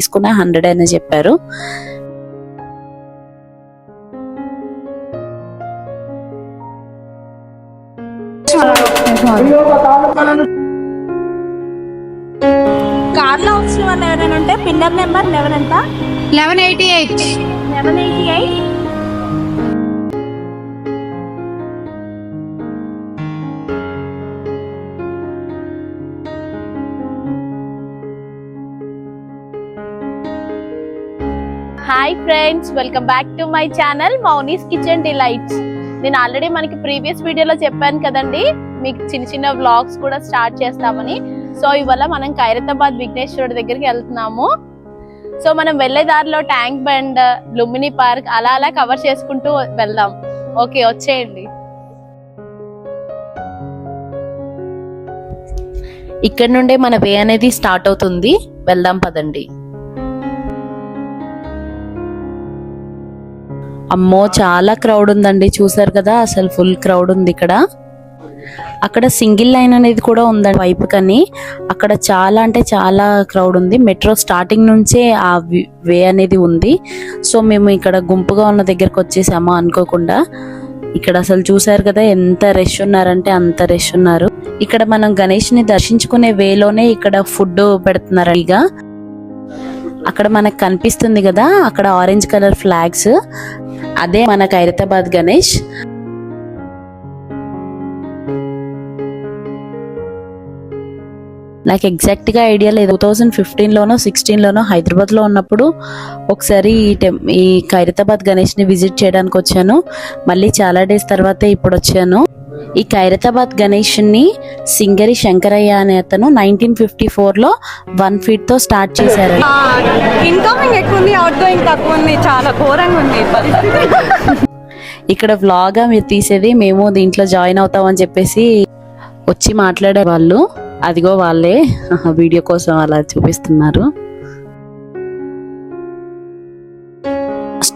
తీసుకున్న హండ్రెడ్ అని చెప్పారు. కార్లో వచ్చిన వాళ్ళు ఎవరైనా ఉంటే పిల్లర్ నెంబర్ లెవెన్ ఎంత? Eleven eighty eight. Eleven eighty eight? Hi friends welcome back to my channel Mouni's kitchen delights నేను ఆల్రెడీ మనకి ప్రీవియస్ వీడియోలో చెప్పాను కదండి మీకు చిన్న చిన్న వ్లాగ్స్ కూడా స్టార్ట్ చేస్తామని. సో ఇవాళ మనం ఖైరతాబాద్ విఘ్నేశ్వరుడు దగ్గరికి వెళ్తున్నాము. సో మనం వెళ్ళే దారిలో ట్యాంక్ బండ్ లుమిని పార్క్ అలా అలా కవర్ చేసుకుంటూ వెళ్దాం. ఓకే వచ్చేయండి. ఇక్కడ నుండే మన వే అనేది స్టార్ట్ అవుతుంది. వెళ్దాం పదండి. అమ్మో చాలా క్రౌడ్ ఉందండి. చూసారు కదా అసలు ఫుల్ క్రౌడ్ ఉంది ఇక్కడ. అక్కడ సింగిల్ లైన్ అనేది కూడా ఉందండి వైపు కానీ అక్కడ చాలా అంటే చాలా క్రౌడ్ ఉంది. మెట్రో స్టార్టింగ్ నుంచే ఆ వే అనేది ఉంది. సో మేము ఇక్కడ గుంపుగా ఉన్న దగ్గరకు వచ్చేసాము అనుకోకుండా. ఇక్కడ అసలు చూసారు కదా ఎంత రష్ ఉన్నారంటే అంత రష్ ఉన్నారు. ఇక్కడ మనం గణేష్ని దర్శించుకునే వేలోనే ఇక్కడ ఫుడ్ పెడుతున్నారు ఇక. అక్కడ మనకు కనిపిస్తుంది కదా అక్కడ ఆరెంజ్ కలర్ ఫ్లాగ్స్ అదే మన ఖైరతాబాద్ గణేష్. నాకు ఎగ్జాక్ట్గా ఐడియా లేదు. టూ థౌజండ్ ఫిఫ్టీన్ లోనో సిక్స్టీన్ లోనో హైదరాబాద్లో ఉన్నప్పుడు ఒకసారి ఈ టెం ఈ ఖైరతాబాద్ గణేష్ని విజిట్ చేయడానికి వచ్చాను. మళ్ళీ చాలా డేస్ తర్వాత ఇప్పుడు వచ్చాను ఈ ఖైరతాబాద్ గణేష్ని సింగరి శంకరయ్య అనే అతను నైన్టీన్ ఫిఫ్టీ ఫోర్లో వన్ ఫీట్తో స్టార్ట్ చేశారు. ఇన్కమింగ్ ఎక్కువ ఉంది అవుట్ గోయింగ్ తక్కువ ఉంది చాలా ఘోరంగా ఉంది ఇక్కడ వ్లాగ్ మీరు తీసేది మేము దీంట్లో జాయిన్ అవుతామని చెప్పేసి వచ్చి మాట్లాడే వాళ్ళు. అదిగో వాళ్ళే వీడియో కోసం అలా చూపిస్తున్నారు.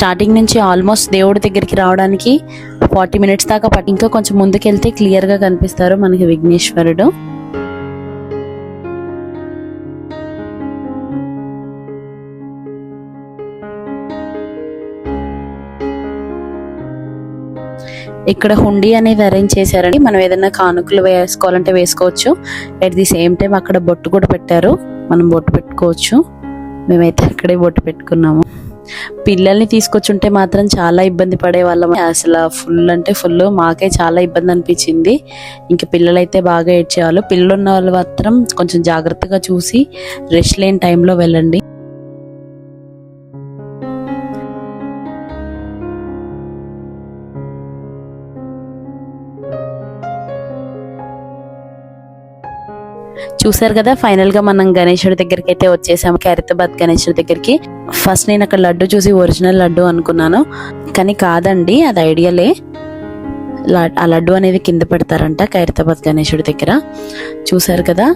స్టార్టింగ్ నుంచి ఆల్మోస్ట్ దేవుడి దగ్గరికి రావడానికి ఫార్టీ మినిట్స్ దాకా పట్టి ఇంకా కొంచెం ముందుకెళ్తే క్లియర్గా కనిపిస్తారు మనకి విఘ్నేశ్వరుడు. ఇక్కడ హుండీ అనేది అరేంజ్ చేశారండి. మనం ఏదైనా కానుకలు వేసుకోవాలంటే వేసుకోవచ్చు. అట్ ది సేమ్ టైం అక్కడ బొట్టు కూడా పెట్టారు. మనం బొట్టు పెట్టుకోవచ్చు. మేమైతే అక్కడే బొట్టు పెట్టుకున్నాము. పిల్లల్ని తీసుకొచ్చుంటే మాత్రం చాలా ఇబ్బంది పడే వాళ్ళం అసలు ఫుల్ అంటే ఫుల్ మాకే చాలా ఇబ్బంది అనిపించింది. ఇంకా పిల్లలైతే బాగా ఏడ్చేవాళ్ళు. పిల్లలు ఉన్న వాళ్ళు మాత్రం కొంచెం జాగ్రత్తగా చూసి రెస్ట్ లేని టైంలో వెళ్ళండి. చూసారు కదా ఫైనల్గా మనం గణేశుడి దగ్గరికి అయితే వచ్చేసాము ఖైరతాబాద్ గణేశుడి దగ్గరికి. ఫస్ట్ నేను అక్కడ లడ్డు చూసి ఒరిజినల్ లడ్డు అనుకున్నాను కానీ కాదండి అది ఐడియాలే ఆ లడ్డు అనేది కింద పెడతారంట ఖైరతాబాద్ గణేశుడి దగ్గర. చూసారు కదా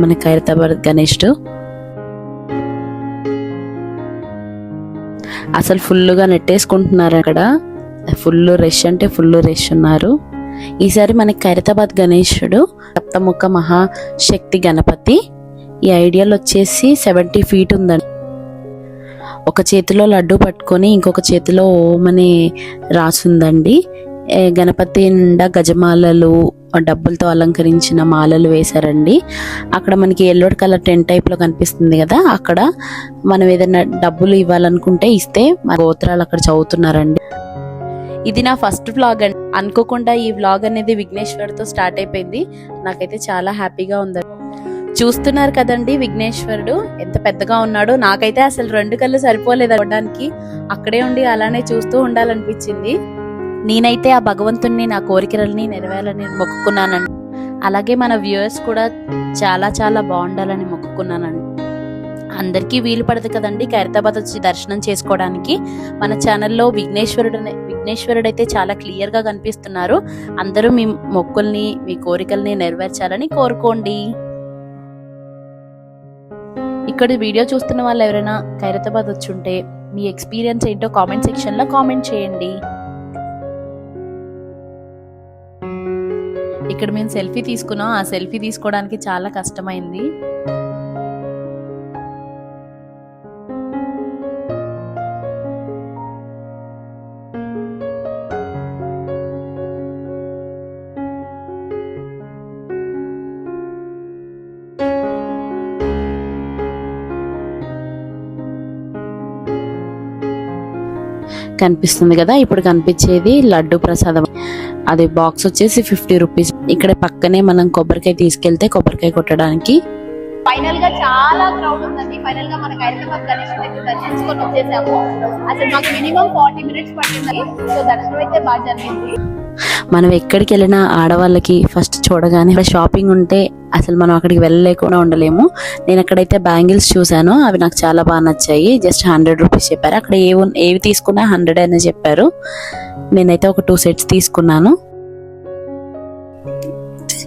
మన ఖైరతాబాద్ గణేశుడు అసలు ఫుల్గా నెట్టేసుకుంటున్నారు అక్కడ. ఫుల్ రష్ అంటే ఫుల్ రష్ ఉన్నారు. ఈసారి మనకి ఖైరతాబాద్ గణేశుడు సప్తముఖ మహాశక్తి గణపతి. ఈ ఐడియాలు వచ్చేసి సెవెంటీ ఫీట్ ఉందండి. ఒక చేతిలో లడ్డు పట్టుకొని ఇంకొక చేతిలో ఓం అని రాసుందండి గణపతి నిండా గజమాలలు డబ్బులతో అలంకరించిన మాలలు వేశారండి. అక్కడ మనకి ఎల్లో కలర్ టెంట్ టైప్లో కనిపిస్తుంది కదా అక్కడ మనం ఏదైనా డబ్బులు ఇవ్వాలనుకుంటే ఇస్తే మన గోత్రాలు అక్కడ చదువుతున్నారండి. ఇది నా ఫస్ట్ ఫ్లాగ్ అండి. అనుకోకుండా ఈ వ్లాగ్ అనేది విఘ్నేశ్వరుతో స్టార్ట్ అయిపోయింది. నాకైతే చాలా హ్యాపీగా ఉంది. చూస్తున్నారు కదండి విఘ్నేశ్వరుడు ఎంత పెద్దగా ఉన్నాడో. నాకైతే అసలు రెండు కళ్ళు సరిపోలేదు అవడానికి అక్కడే ఉండి అలానే చూస్తూ ఉండాలనిపించింది. నేనైతే ఆ భగవంతుణ్ణి నా కోరికలని నెరవేరాలని మొక్కుకున్నానండి. అలాగే మన వ్యూయర్స్ కూడా చాలా చాలా బాగుండాలని మొక్కుకున్నానండి. అందరికీ వీలు పడదు కదండి ఖైరతాబాద్ వచ్చి దర్శనం చేసుకోవడానికి. మన ఛానల్లో విఘ్నేశ్వరుడు అనే- విఘ్నేశ్వరుడు అయితే చాలా క్లియర్గా కనిపిస్తున్నారు. అందరూ మీ మొక్కుల్ని మీ కోరికల్ని నెరవేర్చాలని కోరుకోండి. ఇక్కడ వీడియో చూస్తున్న వాళ్ళు ఎవరైనా ఖైరతాబాద్ వచ్చి ఉంటే మీ ఎక్స్పీరియన్స్ ఏంటో కామెంట్ సెక్షన్లో కామెంట్ చేయండి. ఇక్కడ మేము సెల్ఫీ తీసుకున్నాం. ఆ సెల్ఫీ తీసుకోవడానికి చాలా కష్టమైంది. కనిపిస్తుంది కదా ఇప్పుడు కనిపించేది లడ్డు ప్రసాదం. అది బాక్స్ వచ్చేసి ఫిఫ్టీ రూపీస్ ఇక్కడ పక్కనే మనం కొబ్బరికాయ తీసుకెళ్తే కొబ్బరికాయ కొట్టడానికి. ఫైనల్గా చాలా క్రౌడ్ ఉందండి. ఫైనల్గా మనకి హైదరాబాద్ గణేష్ దగ్గర దర్శించుకొని వచ్చేసాము. అసలు మాకు మినిమం ఫార్టీ మినిట్స్ పట్టింది. సో దర్శనం అయితే బాగా జరిగింది. మనం ఎక్కడికి వెళ్ళినా ఆడవాళ్ళకి ఫస్ట్ చూడగానే ఇక్కడ షాపింగ్ ఉంటే అసలు మనం అక్కడికి వెళ్ళలేకుండా ఉండలేము. నేను అక్కడైతే బ్యాంగిల్స్ చూశాను అవి నాకు చాలా బాగా నచ్చాయి. జస్ట్ హండ్రెడ్ రూపీస్ చెప్పారు. అక్కడ ఏ ఏవి తీసుకున్నా హండ్రెడ్ అనే చెప్పారు. నేనైతే ఒక టూ సెట్స్ తీసుకున్నాను.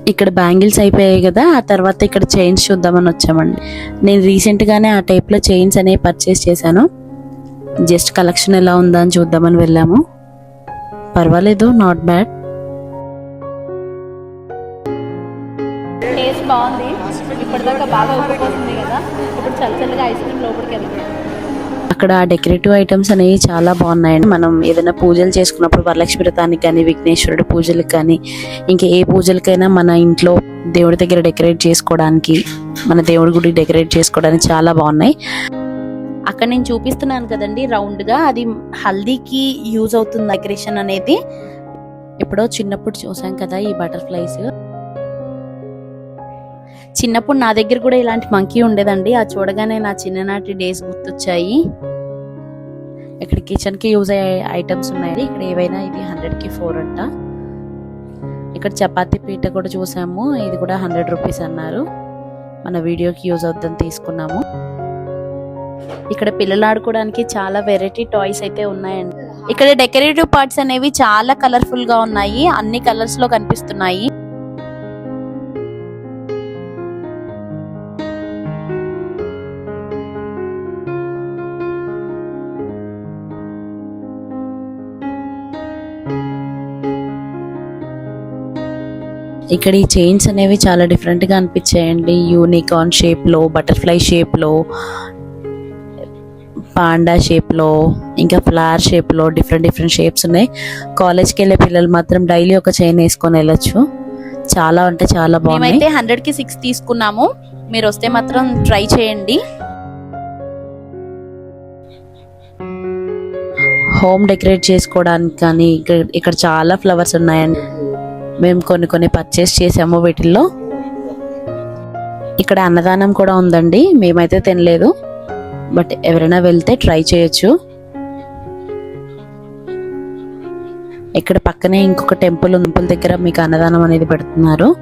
ఇక్కడ బ్యాంగిల్స్ అయిపోయాయి కదా ఆ తర్వాత ఇక్కడ చైన్స్ చూద్దామని వచ్చామండి. నేను రీసెంట్గానే ఆ టైప్లో చైన్స్ అనేవి పర్చేస్ చేశాను. జస్ట్ కలెక్షన్ ఎలా ఉందా అని చూద్దామని వెళ్ళాము. పర్వాలేదు నాట్ బ్యాడ్ టేస్ట్ బాగుంది. ఇప్పటిదాకా బాగా కదా. ఇప్పుడు ఐస్ క్రీమ్ లోపలికి వెళ్తుంది అక్కడ డెకరేటివ్ ఐటమ్స్ అనేవి చాలా బాగున్నాయండి. మనం ఏదైనా పూజలు చేసుకున్నప్పుడు వరలక్ష్మి వ్రతానికి కానీ విఘ్నేశ్వరుడు పూజలకు కానీ ఇంకా ఏ పూజలకైనా మన ఇంట్లో దేవుడి దగ్గర డెకరేట్ చేసుకోవడానికి మన దేవుడి గుడి డెకరేట్ చేసుకోవడానికి చాలా బాగున్నాయి. అక్కడ నేను చూపిస్తున్నాను కదండి రౌండ్గా. అది హల్దీకి యూజ్ అవుతుంది డెకరేషన్ అనేది. ఎప్పుడో చిన్నప్పుడు చూసాం కదా ఈ బటర్ఫ్లైస్. చిన్నప్పుడు నా దగ్గర కూడా ఇలాంటి మంకీ ఉండేదండి. ఆ చూడగానే నా చిన్ననాటి డేస్ గుర్తొచ్చాయి. ఇక్కడ కిచెన్కి యూజ్ అయ్యే ఐటమ్స్ ఉన్నాయి ఇక్కడ ఏవైనా ఇది హండ్రెడ్కి ఫోర్ అంట. ఇక్కడ చపాతీ పీట కూడా చూసాము. ఇది కూడా హండ్రెడ్ రూపీస్ అన్నారు. మన వీడియోకి యూజ్ అవుతుంది తీసుకున్నాము. ఇక్కడ పిల్లలు ఆడుకోవడానికి చాలా వెరైటీ టాయ్స్ అయితే ఉన్నాయండి. ఇక్కడ డెకరేటివ్ పార్ట్స్ అనేవి చాలా కలర్ఫుల్గా ఉన్నాయి. అన్ని కలర్స్లో కనిపిస్తున్నాయి. ఇక్కడ ఈ చైన్స్ అనేవి చాలా డిఫరెంట్గా అనిపించాయండి. యూనికార్న్ షేప్లో బటర్ఫ్లై షేప్లో పాండా షేప్లో ఇంకా ఫ్లవర్ షేప్లో డిఫరెంట్ డిఫరెంట్ షేప్స్ ఉన్నాయి. కాలేజ్కి వెళ్ళే పిల్లలు మాత్రం డైలీ ఒక చైన్ వేసుకొని వెళ్ళొచ్చు. చాలా అంటే చాలా బాగుంది మేమైతే హండ్రెడ్కి సిక్స్ తీసుకున్నాము. మీరు వస్తే మాత్రం ట్రై చేయండి. హోమ్ డెకరేట్ చేసుకోవడానికి కానీ ఇక్కడ ఇక్కడ చాలా ఫ్లవర్స్ ఉన్నాయండి. మేము కొన్ని కొన్ని పర్చేస్ చేసాము వీటిల్లో. ఇక్కడ అన్నదానం కూడా ఉందండి. మేమైతే తినలేదు. బట్ ఎవరైనా వెళ్తే ట్రై చేయొచ్చు. ఇక్కడ పక్కనే ఇంకొక టెంపుల్ ఉంది. టెంపుల్ దగ్గర మీకు అన్నదానం అనేది పెడుతున్నారు.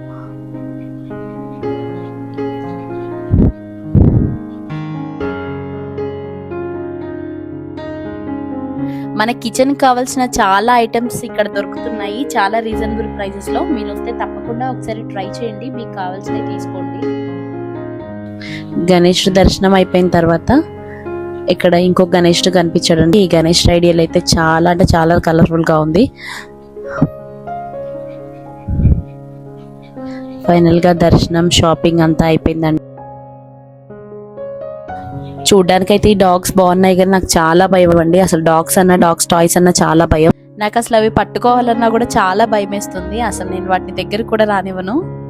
మన కిచెన్ కావాల్సిన చాలా ఐటమ్స్ ఇక్కడ దొరుకుతున్నాయి. చాలా రీజనబుల్ ప్రైజెస్లో. మీరు వస్తే తప్పకుండా ఒకసారి ట్రై చేయండి. మీకు కావాల్సినవి తీసుకోండి. గణేష్ దర్శనం అయిపోయిన తర్వాత ఇక్కడ ఇంకో గణేష్ కనిపించాడండి. ఈ గణేష్ ఐడియాలు అయితే చాలా అంటే చాలా కలర్ఫుల్గా ఉంది. ఫైనల్గా దర్శనం షాపింగ్ అంతా అయిపోయిందండి. చూడ్డానికి అయితే ఈ డాగ్స్ బాగున్నాయి కానీ నాకు చాలా భయం అండి. అసలు డాగ్స్ అన్న డాగ్స్ టాయ్స్ అన్న చాలా భయం. నాకు అసలు అవి పట్టుకోవాలన్నా కూడా చాలా భయం వేస్తుంది అసలు నేను వాటి దగ్గర కూడా రానివ్వను.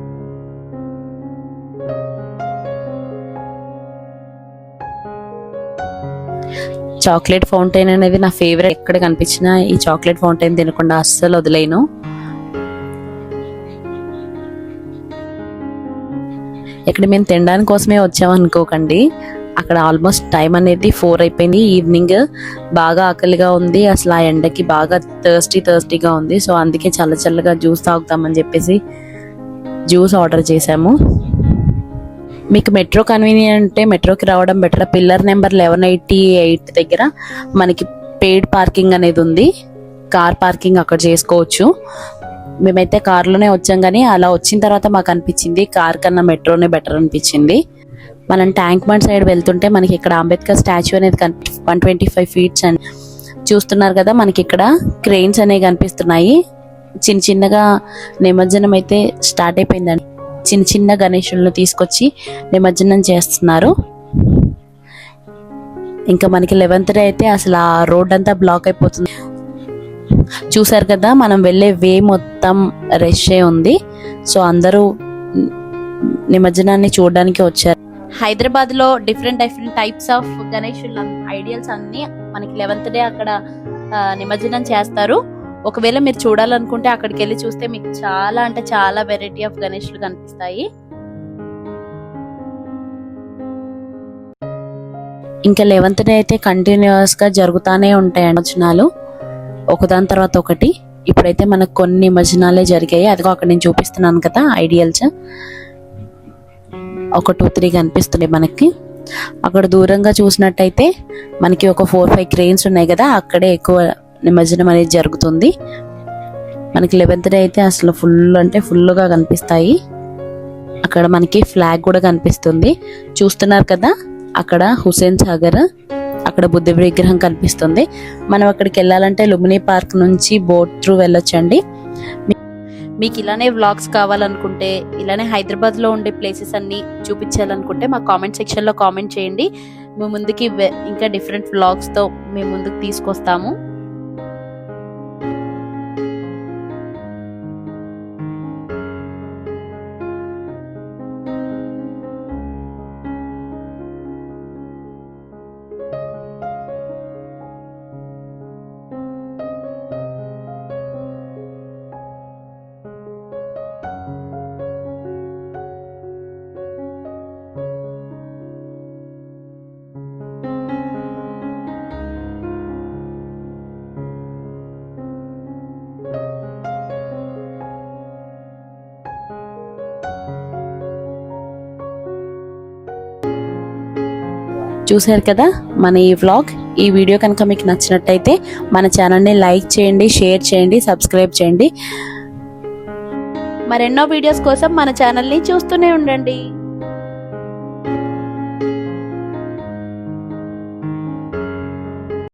చాక్లెట్ ఫౌంటైన్ అనేది నా ఫేవరెట్. ఎక్కడ కనిపించినా ఈ చాక్లెట్ ఫౌంటైన్ తినకుండా అస్సలు వదిలేను. ఇక్కడ మేము తినడానికి కోసమే వచ్చామనుకోకండి అక్కడ ఆల్మోస్ట్ టైం అనేది ఫోర్ అయిపోయింది. ఈవినింగ్ బాగా ఆకలిగా ఉంది. అసలు ఆ ఎండకి బాగా థర్స్టీ థర్స్టీగా ఉంది. సో అందుకే చల్ల చల్లగా జ్యూస్ తాగుతామని చెప్పేసి జ్యూస్ ఆర్డర్ చేశాము. మీకు మెట్రో కన్వీనియంట్ అంటే మెట్రోకి రావడం better pillar number eleven eighty eight దగ్గర మనకి పెయిడ్ పార్కింగ్ అనేది ఉంది. కార్ పార్కింగ్ అక్కడ చేసుకోవచ్చు. మేమైతే కార్లోనే వచ్చాం కానీ అలా వచ్చిన తర్వాత మాకు అనిపించింది కార్ కన్నా మెట్రోనే బెటర్ అనిపించింది. మనం ట్యాంక్ బండ్ సైడ్ వెళ్తుంటే మనకి ఇక్కడ అంబేద్కర్ స్టాచ్యూ అనేది one twenty five feets and చూస్తున్నారు కదా మనకి ఇక్కడ క్రెయిన్స్ అనేవి కనిపిస్తున్నాయి. చిన్న చిన్నగా నిమజ్జనం అయితే స్టార్ట్ అయిపోయిందండి. చిన్న చిన్న గణేషులను తీసుకొచ్చి నిమజ్జనం చేస్తున్నారు. ఇంకా మనకి లెవెన్త్ డే అయితే అసలు ఆ రోడ్ అంతా బ్లాక్ అయిపోతుంది. చూసారు కదా మనం వెళ్ళే వే మొత్తం రష్ ఉంది. సో అందరూ నిమజ్జనాన్ని చూడడానికి వచ్చారు. హైదరాబాద్లో different different types of Ganesh ideals అన్ని మనకి లెవెన్త్ డే అక్కడ నిమజ్జనం చేస్తారు. ఒకవేళ మీరు చూడాలనుకుంటే అక్కడికి వెళ్ళి చూస్తే మీకు చాలా అంటే చాలా వెరైటీ ఆఫ్ గణేష్లు కనిపిస్తాయి. ఇంకా లెవెంత్ డే అయితే కంటిన్యూస్గా జరుగుతూనే ఉంటాయి నిమజ్జనాలు ఒకదాని తర్వాత ఒకటి. ఇప్పుడైతే మనకు కొన్ని నిమజ్జనాలే జరిగాయి. అదిగో అక్కడ నేను చూపిస్తున్నాను కదా ఐడియల్స్ ఒక టూ త్రీ కనిపిస్తున్నాయి మనకి. అక్కడ దూరంగా చూసినట్టయితే మనకి ఒక ఫోర్ ఫైవ్ క్రెయిన్స్ ఉన్నాయి కదా అక్కడే ఎక్కువ నిమజ్జనం అనేది జరుగుతుంది. మనకి లెవెన్త్ డే అయితే అసలు ఫుల్ అంటే ఫుల్గా కనిపిస్తాయి. అక్కడ మనకి ఫ్లాగ్ కూడా కనిపిస్తుంది. చూస్తున్నారు కదా అక్కడ హుసేన్ సాగర్ అక్కడ బుద్ధ విగ్రహం కనిపిస్తుంది. మనం అక్కడికి వెళ్ళాలంటే లుమినీ పార్క్ నుంచి బోట్ త్రూ వెళ్ళొచ్చండి. మీకు ఇలానే వ్లాగ్స్ కావాలనుకుంటే ఇలానే హైదరాబాద్లో ఉండే ప్లేసెస్ అన్నీ చూపించాలనుకుంటే మా కామెంట్ సెక్షన్లో కామెంట్ చేయండి. మేము ముందుకి ఇంకా డిఫరెంట్ వ్లాగ్స్తో మీ మేము ముందుకు తీసుకొస్తాము. చూశారు కదా? మన ఈ వ్లాగ్ ఈ వీడియో కనుక మీకు నచ్చినట్టయితే మన ఛానల్ని లైక్ చేయండి షేర్ చేయండి సబ్స్క్రైబ్ చేయండి. మరెన్నో వీడియోస్ కోసం మన ఛానల్ని చూస్తూనే ఉండండి.